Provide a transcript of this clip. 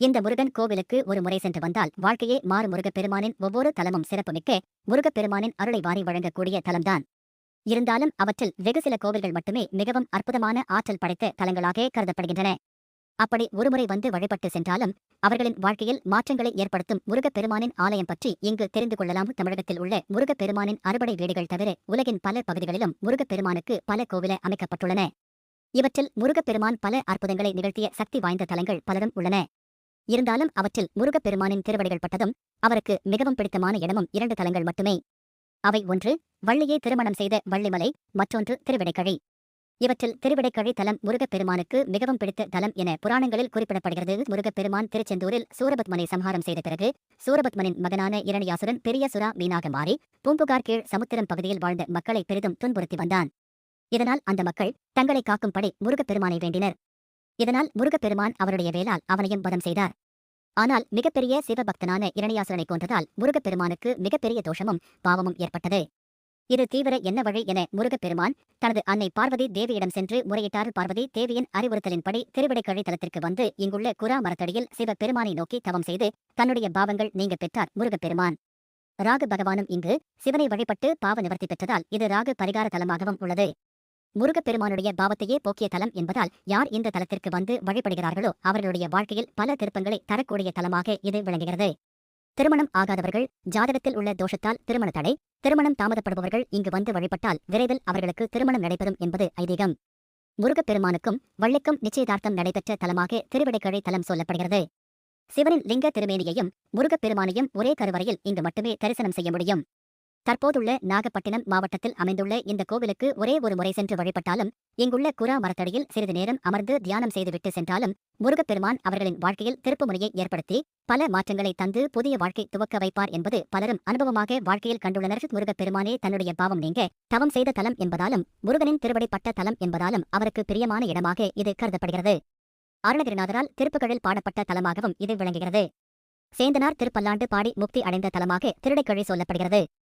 இந்த முருகன் கோவிலுக்கு ஒரு முறை சென்று வந்தால் வாழ்க்கையே மாறு முருகப் பெருமானின் ஒவ்வொரு தலமும் சிறப்புமிக்க முருகப் பெருமானின் அருளை வாரி வழங்கக்கூடிய தலம்தான். இருந்தாலும் அவற்றில் வெகு சில கோவில்கள் மட்டுமே மிகவும் அற்புதமான ஆற்றல் படைத்த தலங்களாக கருதப்படுகின்றன. அப்படி ஒருமுறை வந்து வழிபட்டு சென்றாலும் அவர்களின் வாழ்க்கையில் மாற்றங்களை ஏற்படுத்தும் முருகப் பெருமானின் ஆலயம் பற்றி இங்கு தெரிந்து கொள்ளலாம். தமிழகத்தில் உள்ள முருகப் பெருமானின் அறுபடை வீடுகள் தவிர உலகின் பல பகுதிகளிலும் முருகப் பெருமானுக்கு பல கோவில அமைக்கப்பட்டுள்ளன. இவற்றில் முருகப் பெருமான் பல அற்புதங்களை நிகழ்த்திய சக்தி வாய்ந்த தலங்கள் பலரும் உள்ளன. இருந்தாலும் அவற்றில் முருகப் பெருமானின் திருவடிகள் பட்டதும் அவருக்கு மிகவும் பிடித்தமான இடமும் இரண்டு தலங்கள் மட்டுமே. அவை ஒன்று வள்ளியை திருமணம் செய்த வள்ளிமலை மற்றொன்று திருவிடைக்கழி. இவற்றில் திருவிடைக்கழி தலம் முருகப் பெருமானுக்கு மிகவும் பிடித்த தலம் என புராணங்களில் குறிப்பிடப்படுகிறது. முருகப்பெருமான் திருச்செந்தூரில் சூரபத்மனை சம்ஹாரம் செய்த பிறகு சூரபத்மனின் மகனான இரணியாசுரன் பெரிய சுறா மீனாக மாறி பூம்புகார் கீழ் சமுத்திரம் பகுதியில் வாழ்ந்த மக்களை பெரிதும் துன்புறுத்தி வந்தான். இதனால் அந்த மக்கள் தங்களை காக்கும்படி முருகப் பெருமானை வேண்டினர். இதனால் முருகப் பெருமான் அவருடைய வேளால் அவனையும் வதம் செய்தார். ஆனால் மிகப்பெரிய சிவபக்தனான இரணியாசுரனை கொன்றதால் முருகப் பெருமானுக்கு மிகப்பெரிய தோஷமும் பாவமும் ஏற்பட்டது. இது தீவிர என்ன வழி என முருகப் பெருமான் தனது அன்னை பார்வதி தேவியிடம் சென்று முறையிட்டார். பார்வதி தேவியின் அறிவுறுத்தலின்படி திருவிடைக்கழி தலத்திற்கு வந்து இங்குள்ள குரா மரத்தடியில் சிவபெருமானை நோக்கி தவம் செய்து தன்னுடைய பாவங்கள் நீங்க பெற்றார் முருகப் பெருமான் ராகு பகவானும் இங்கு சிவனை வழிபட்டு பாவ நிவர்த்தி பெற்றதால் இது ராகு பரிகார தலமாகவும் உள்ளது. முருகப் பெருமானுடைய பாவத்தையே போக்கிய தலம் என்பதால் யார் இந்த தலத்திற்கு வந்து வழிபடுகிறார்களோ அவர்களுடைய வாழ்க்கையில் பல திருப்பங்களை தரக்கூடிய தலமாக இது விளங்குகிறது. திருமணம் ஆகாதவர்கள் ஜாதகத்தில் உள்ள தோஷத்தால் திருமண தடை திருமணம் தாமதப்படுபவர்கள் இங்கு வந்து வழிபட்டால் விரைவில் அவர்களுக்கு திருமணம் நடைபெறும் என்பது ஐதீகம். முருகப் பெருமானுக்கும் வள்ளிக்கும் நிச்சயதார்த்தம் நடைபெற்ற தலமாக திருவிடைக்கழை தலம் சொல்லப்படுகிறது. சிவனின் லிங்க திருமேனியையும் முருகப் பெருமானையும் ஒரே கருவறையில் இங்கு மட்டுமே தரிசனம் செய்ய முடியும். தற்போதுள்ள நாகப்பட்டினம் மாவட்டத்தில் அமைந்துள்ள இந்த கோவிலுக்கு ஒரே ஒரு முறை சென்று வழிபட்டாலும் இங்குள்ள குரா மரத்தடியில் சிறிது நேரம் அமர்ந்து தியானம் செய்துவிட்டு சென்றாலும் முருகப்பெருமான் அவர்களின் வாழ்க்கையில் திருப்புமுனையை ஏற்படுத்தி பல மாற்றங்களை தந்து புதிய வாழ்க்கை துவக்க வைப்பார் என்பது பலரும் அனுபவமாக வாழ்க்கையில் கண்டுள்ளனர். முருகப்பெருமானே தன்னுடைய பாவம் நீங்க தவம் செய்த தலம் என்பதாலும் முருகனின் திருவடிப்பட்ட தலம் என்பதாலும் அவருக்கு பிரியமான இடமாக இது கருதப்படுகிறது. அருணகிரிநாதரால் திருப்புகழில் பாடப்பட்ட தலமாகவும் இது விளங்குகிறது. சேந்தனார் திருப்பல்லாண்டு பாடி முக்தி அடைந்த தலமாக திருடைக்கழி சொல்லப்படுகிறது.